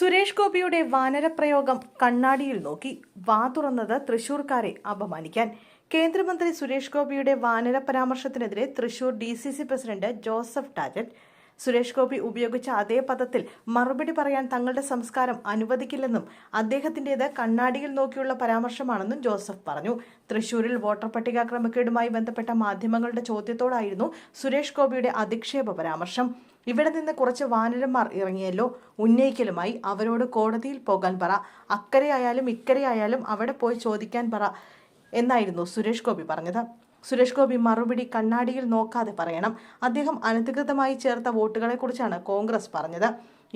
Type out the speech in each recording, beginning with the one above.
സുരേഷ് ഗോപിയുടെ വാനരപ്രയോഗം കണ്ണാടിയിൽ നോക്കി. വാ തുറന്നത് തൃശൂർക്കാരെ അപമാനിക്കാൻ. കേന്ദ്രമന്ത്രി സുരേഷ് ഗോപിയുടെ വാനര പരാമർശത്തിനെതിരെ Thrissur D C C president Joseph Tajet Suresh Gopi ഉപയോഗിച്ച അതേ പദത്തിൽ മറുപടി പറയാൻ തങ്ങളുടെ സംസ്കാരം അനുവദിക്കില്ലെന്നും അദ്ദേഹത്തിന്റേത് കണ്ണാടിയിൽ നോക്കിയുള്ള പരാമർശമാണെന്നും ജോസഫ് പറഞ്ഞു. തൃശൂരിൽ വോട്ടർ പട്ടിക ക്രമക്കേടുമായി ബന്ധപ്പെട്ട മാധ്യമങ്ങളുടെ ചോദ്യത്തോടായിരുന്നു സുരേഷ് ഗോപിയുടെ അധിക്ഷേപ പരാമർശം. ഇവിടെ നിന്ന് കുറച്ച് വാനരന്മാർ ഇറങ്ങിയല്ലോ. ഉന്നയിക്കലുമായി അവരോട് കോടതിയിൽ പോകാൻ പറ. അക്കരെ ആയാലും ഇക്കരെ ആയാലും അവിടെ പോയി ചോദിക്കാൻ പറ. എന്നായിരുന്നു സുരേഷ് ഗോപി പറഞ്ഞത്. സുരേഷ് ഗോപി മറുപടി കണ്ണാടിയിൽ നോക്കാതെ പറയണം. അദ്ദേഹം അനധികൃതമായി ചേർത്ത വോട്ടുകളെക്കുറിച്ചാണ് കോൺഗ്രസ് പറഞ്ഞത്.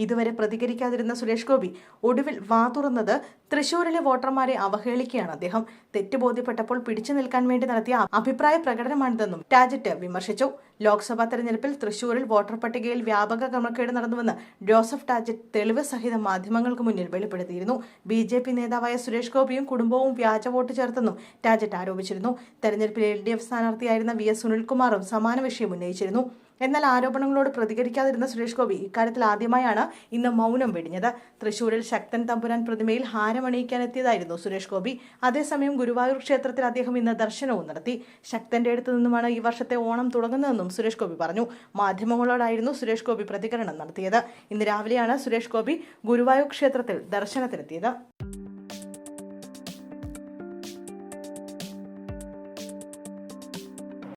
ഇതുവരെ പ്രതികരിക്കാതിരുന്ന സുരേഷ് ഗോപി ഒടുവിൽ വാ തുറന്നത് തൃശൂരിലെ വോട്ടർമാരെ അവഹേളിക്കുകയാണ്. അദ്ദേഹം തെറ്റ് ബോധ്യപ്പെട്ടപ്പോൾ പിടിച്ചു നിൽക്കാൻ വേണ്ടി നടത്തിയ അഭിപ്രായ പ്രകടനമാണിതെന്നും ടാജറ്റ് വിമർശിച്ചു. ലോക്സഭാ തെരഞ്ഞെടുപ്പിൽ തൃശൂരിൽ വോട്ടർ പട്ടികയിൽ വ്യാപക ക്രമക്കേട് നടന്നുവെന്ന് ജോസഫ് ടാജറ്റ് തെളിവ് സഹിതം മാധ്യമങ്ങൾക്ക് മുന്നിൽ വെളിപ്പെടുത്തിയിരുന്നു. ബി ജെ പി നേതാവായ സുരേഷ് ഗോപിയും കുടുംബവും വ്യാജ വോട്ട് ചേർത്തെന്നും ടാജറ്റ് ആരോപിച്ചിരുന്നു. തെരഞ്ഞെടുപ്പിൽ എൽ ഡി എഫ് സ്ഥാനാർത്ഥിയായിരുന്ന വി എസ് സുനിൽകുമാറും സമാന വിഷയം ഉന്നയിച്ചിരുന്നു. എന്നാൽ ആരോപണങ്ങളോട് പ്രതികരിക്കാതിരുന്ന സുരേഷ് ഗോപി ഇക്കാര്യത്തിൽ ആദ്യമായാണ് ഇന്ന് മൗനം വെടിഞ്ഞത്. തൃശൂരിൽ ശക്തൻ തമ്പുരാൻ പ്രതിമയിൽ ഹാരമണിയിക്കാനെത്തിയതായിരുന്നു സുരേഷ് ഗോപി. അതേസമയം ഗുരുവായൂർ ക്ഷേത്രത്തിൽ അദ്ദേഹം ഇന്ന് ദർശനവും നടത്തി. ശക്തന്റെ അടുത്തു നിന്നുമാണ് ഈ വർഷത്തെ ഓണം തുടങ്ങുന്നതെന്നും സുരേഷ് ഗോപി പറഞ്ഞു. മാധ്യമങ്ങളോടായിരുന്നു സുരേഷ് ഗോപി പ്രതികരണം നടത്തിയത്. ഇന്ന് രാവിലെയാണ് സുരേഷ് ഗോപി ഗുരുവായൂർ ക്ഷേത്രത്തിൽ ദർശനത്തിനെത്തിയത്.